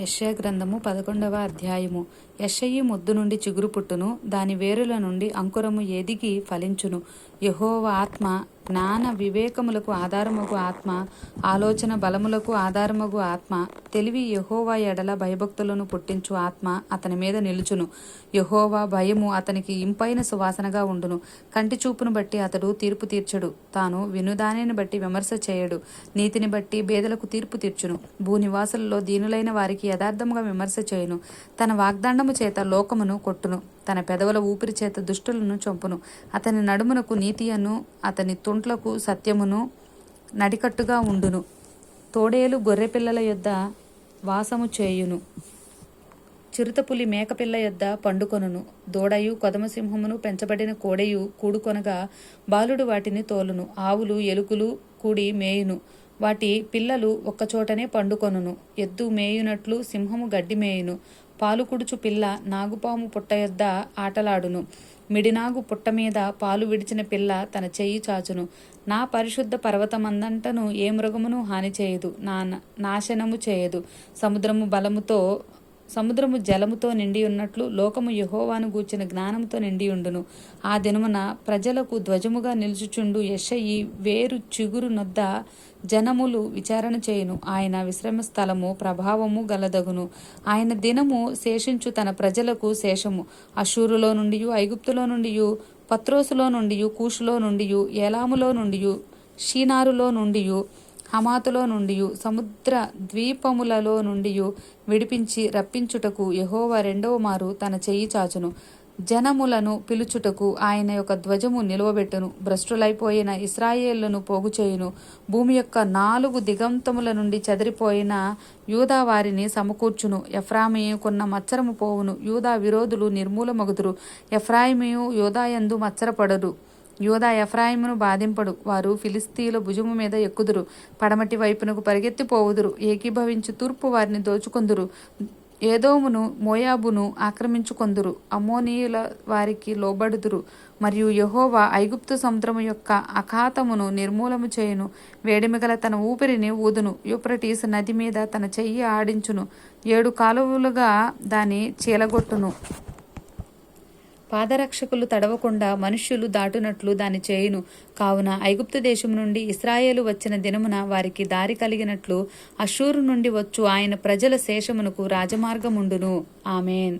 యశయ గ్రంథము పదకొండవ అధ్యాయము. యెషయి ముద్దు నుండి చిగురు పుట్టును దాని వేరుల నుండి అంకురము ఎదిగి ఫలించును. యహోవ ఆత్మ జ్ఞాన వివేకములకు ఆధారమగు ఆత్మ ఆలోచన బలములకు ఆధారమగు ఆత్మ తెలివి యెహోవా ఎడల భయభక్తులను పుట్టించు ఆత్మ అతని మీద నిలుచును. యహోవా భయము అతనికి ఇంపైన సువాసనగా ఉండును. కంటి చూపును బట్టి అతడు తీర్పు తీర్చడు. తాను వినుదానిని బట్టి విమర్శ చేయడు. నీతిని బట్టి బేదలకు తీర్పు తీర్చును. భూనివాసులలో దీనులైన వారికి యథార్థముగా విమర్శ చేయును. తన వాగ్దండము చేత లోకమును కొట్టును. తన పెదవుల ఊపిరి చేత దుష్టులను చంపును. అతని నడుమునకు నీతియను అతని తుంట్లకు సత్యమును నడికట్టుగా ఉండును. తోడేలు గొర్రెపిల్లల యొద్ద వాసము చేయును. చిరుతపులి మేకపిల్ల యొద్ద పండుకొనును. దూడయు కొదమసింహమును పెంచబడిన కోడయు కూడుకొనగా బాలుడు వాటిని తోలును. ఆవులు ఎలుకలు కూడి మేయును. వాటి పిల్లలు ఒక్కచోటనే పండుకొనును. ఎద్దు మేయునట్లు సింహము గడ్డి మేయును. పాలుకుడుచు పిల్ల నాగుపాము పుట్ట యొద్ద ఆటలాడును. మిడినాగు పుట్ట మీద పాలు విడిచిన పిల్ల తన చెయ్యి చాచును. నా పరిశుద్ధ పర్వతమందంటను ఏ మృగమును హాని చేయదు? నా నాశనము చేయదు. సముద్రము బలముతో సముద్రము జలముతో నిండి ఉన్నట్లు లోకము యహోవాను గూర్చిన జ్ఞానంతో నిండి ఉండును. ఆ దినమున ప్రజలకు ధ్వజముగా నిలుచుచుండు యషయి వేరు చిగురు నొద్ద జనములు విచారణ చేయును. ఆయన విశ్రమ స్థలము ప్రభావము గలదగును. ఆయన దినము శేషించు తన ప్రజలకు శేషము. అశూరులో నుండి ఐగుప్తులో నుండి పత్రోసులో నుండి కూషులో నుండి ఏలాములో నుండి షీనారులో నుండి హమాతులో నుండి సముద్ర ద్వీపములలో నుండి విడిపించి రప్పించుటకు యహోవా రెండవ మారు తన చెయ్యి చాచును. జనములను పిలుచుటకు ఆయన యొక్క ధ్వజము నిలువబెట్టును. భ్రష్టులైపోయిన ఇస్రాయేళ్ళను పోగు చేయును భూమి యొక్క నాలుగు దిగంతముల నుండి చెదిరిపోయిన యూదా వారిని సమకూర్చును. ఎఫ్రామియుకున్న మచ్చరము పోవును. యూదా విరోధులు నిర్మూలమగుదురు. ఎఫ్రాయిమియు యూదాయందు మచ్చరపడరు యూదా ఎఫ్రాయిమును బాధింపడు. వారు ఫిలిస్తీన్ల భుజము మీద ఎక్కుదురు. పడమటి వైపునకు పరిగెత్తిపోవుదురు. ఏకీభవించి తూర్పు వారిని దోచుకొందురు. ఏదోమును మోయాబును ఆక్రమించుకొందురు. అమోనీయుల వారికి లోబడుదురు. మరియు యహోవా ఐగుప్తు సముద్రము యొక్క అఖాతమును నిర్మూలము చేయును. వేడిమిగల తన ఊపిరిని ఊదును. యూప్రటీస్ నది మీద తన చెయ్యి ఆడించును. ఏడు కాలువలుగా దాని చీలగొట్టును. పాదరక్షకులు తడవకుండా మనుష్యులు దాటునట్లు దాని చేయును. కావున ఐగుప్తు దేశం నుండి ఇస్రాయేలు వచ్చిన దినమున వారికి దారి కలిగినట్లు అషూరు నుండి వచ్చు ఆయన ప్రజల శేషమునకు రాజమార్గముండును. ఆమెన్.